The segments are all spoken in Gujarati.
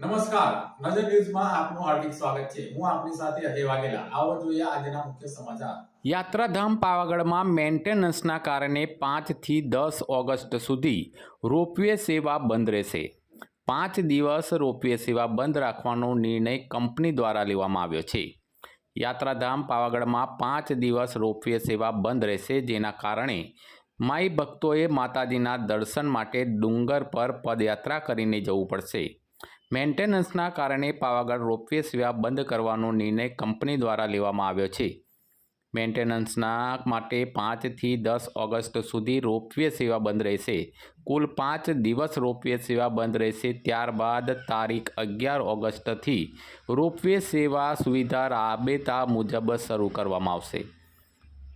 નમસ્કાર. નજર ન્યૂઝમાં આપનું હાર્દિક સ્વાગત છે. હું આપની સાથે અજય વાઘેલા. આવો જોઈએ આજના મુખ્ય સમાચાર. યાત્રાધામ પાવાગઢમાં મેન્ટેનન્સના કારણે પાંચથી દસ ઓગસ્ટ સુધી રોપવે સેવા બંધ રહેશે. પાંચ દિવસ રોપવે સેવા બંધ રાખવાનો નિર્ણય કંપની દ્વારા લેવામાં આવ્યો છે. યાત્રાધામ પાવાગઢમાં પાંચ દિવસ રોપવે સેવા બંધ રહેશે જેના કારણે માઈ ભક્તોએ માતાજીના દર્શન માટે ડુંગર પર પદયાત્રા કરીને જવું પડશે. મેન્ટેનન્સના કારણે પાવાગઢ રોપવે સેવા બંધ કરવાનો નિર્ણય કંપની દ્વારા લેવામાં આવ્યો છે. મેન્ટેનન્સના માટે પાંચથી દસ ઓગસ્ટ સુધી રોપવે સેવા બંધ રહેશે. કુલ પાંચ દિવસ રોપવે સેવા બંધ રહેશે, ત્યારબાદ તારીખ અગિયાર ઓગસ્ટથી રોપવે સેવા સુવિધા રાબેતા મુજબ શરૂ કરવામાં આવશે.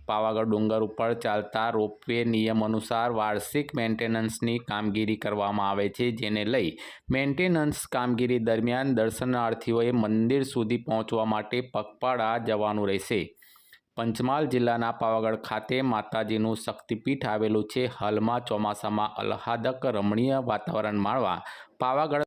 પાવાગઢ ડુંગર ઉપર ચાલતા રોપવે નિયમ અનુસાર વાર્ષિક મેન્ટેનન્સની કામગીરી કરવામાં આવે છે, જેને લઈ મેન્ટેનન્સ કામગીરી દરમિયાન દર્શનાર્થીઓએ મંદિર સુધી પહોંચવા માટે પગપાળા જવાનું રહેશે. પંચમહાલ જિલ્લાના પાવાગઢ ખાતે માતાજીનું શક્તિપીઠ આવેલું છે. હાલમાં ચોમાસામાં આહ્લાદક રમણીય વાતાવરણ માણવા પાવાગઢ